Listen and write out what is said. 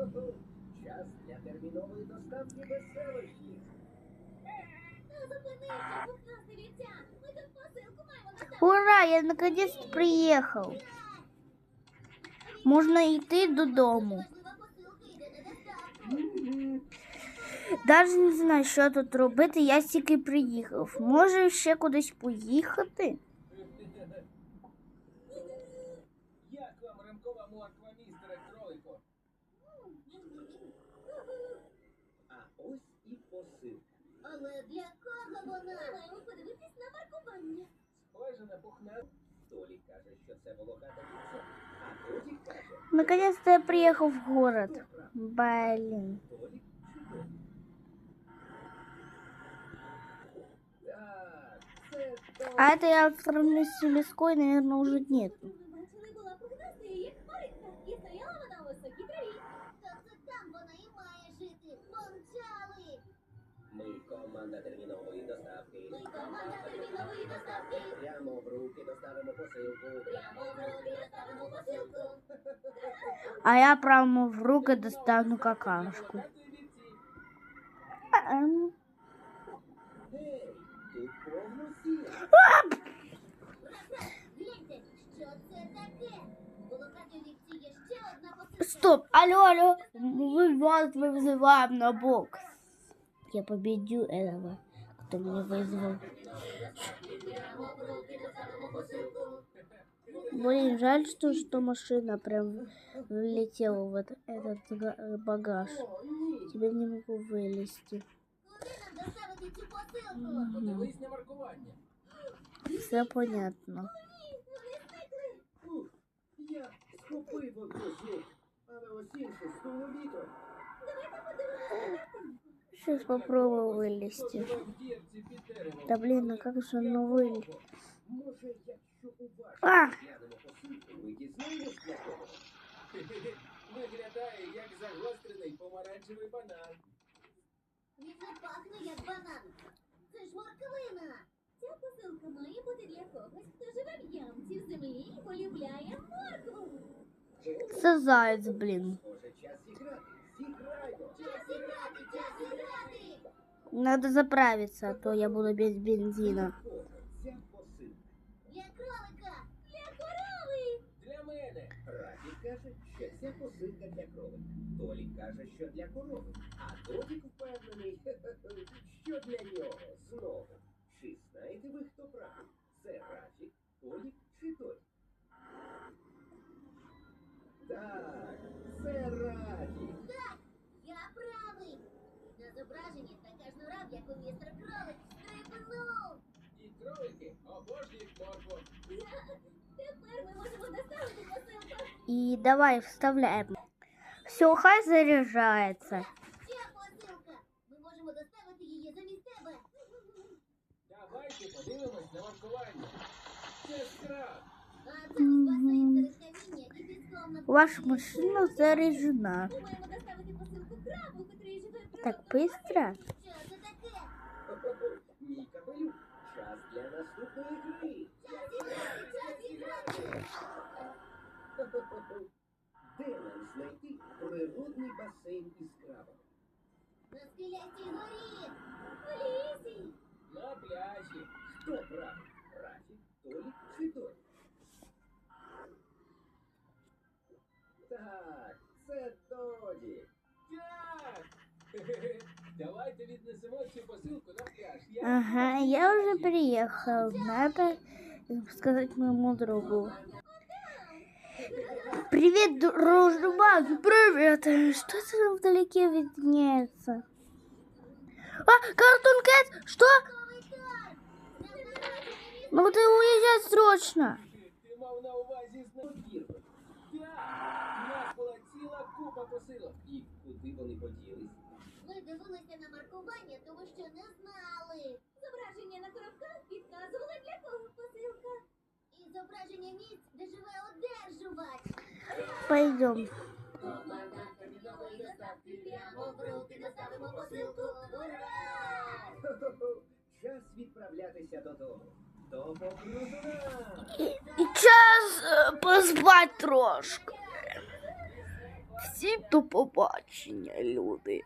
Час для термінової доставки веселощів. Зупинися, пухнасте вівця. Ми тут посилку маємо доставити. Ура, я наконец-то приїхав. Можна йти додому. Навіть не знаю, що тут робити, я тільки приїхав. Може ще кудись поїхати? Як вам ранкова морква, містере кролико? ось і посилка. Але для кого вона? Маємо подивитись на маркування. Схоже на пухна. Толік каже, що це волохата вівця. А Тоді каже, Наконец-то я приїхав в город. Блін. Толік чудовий. Так, це то. А этой автомобильской, наверное, уже нет. Ми бачили, була пухнаста і як хмаринка. І стояла Ми команда термінової доставки. Ми команда термінової доставки. Прямо в руки доставимо посилку. Прямо в руки доставимо посилку. А я прямо в руки достану какашку. Ем, Гей, тут повно сіла. Гляньте, що це таке? У локаті вівці є ще одна посилка. Стоп, алло, алло, вы вас вызываем на бокс. Я победю этого, кто меня вызвал. Блин, жаль, что, что машина прям влетела в этот, этот га- багаж. Теперь не могу вылезти. Куди нам доставити цю посилку? Мгм. Подивись на маркування. Все понятно. Ні, вони зникли. Ух, я схопив одну з них, але ось іншу стулу вітром. Сейчас попробую вылезти. Да блин, а как же оно вылез? Може, якщо уважно А! глянемо посилку, ми дізнаємось для кого. Виглядає як загострений помаранчевий банан. Він не пахне як банан. Це ж морквина. Ця посилка має бути для когось, хто живе в ямці в землі і полюбляє моркву. Це заяц, блин. Надо заправиться, а то я буду без бензина. Кого ця посилка? Для кролика, для корови. Для мене. Рафі каже, що ця посилка для кролика. Толік каже, що для корови. А Толік впевнений, що для нього знову. Чи знаєте ви, хто правий? Це Рафік, Толік чи Толік? Так, це Рафік. нора, як у містер кролик стрибнув. І кролики обожнюють моркву. Тепер ми можемо доставити посилку. И давай вставляем. Все, хай заряжается. Ще посилка. Ми можемо доставити її замість тебе. Давайте подивимось на маркування. Це скраб. А це ось басейн серед каміння і піском на Ваша поверхні. машина заряжена. Ми маємо доставити посилку крабу, котрий живе прямо Так на быстро? Де нам знайти природний басейн із крабами? На скелястій горі. У лісі. На пляжі. Хто правий? Рафік, Толік чи Толік? Так, це Тоді. Так! Давайте віднесемо цю посилку на пляж. Я... Ага, я уже приехал. Надо сказать моему другу. Привет, дружбан, привет. Что это там вдалеке виднеется? А, Картун Кэт, что? Новий кар. Нам доставити мені Ну ты уезжай срочно. Ти мав на увазі знахірку. Так, у нас була ціла купа посилок. І куди вони поділись? Ми дивилися на маркування, тому що не знали. Зображення на коробках підказували для кого посилка. І зображення місць, де живе одержувач. Пойдем. Команда термінової доставки прямо в руки доставимо посилку. Ура! Час відправлятися додому. До покрутуна! И час э, поспать трошки. Всім до побачення, люди.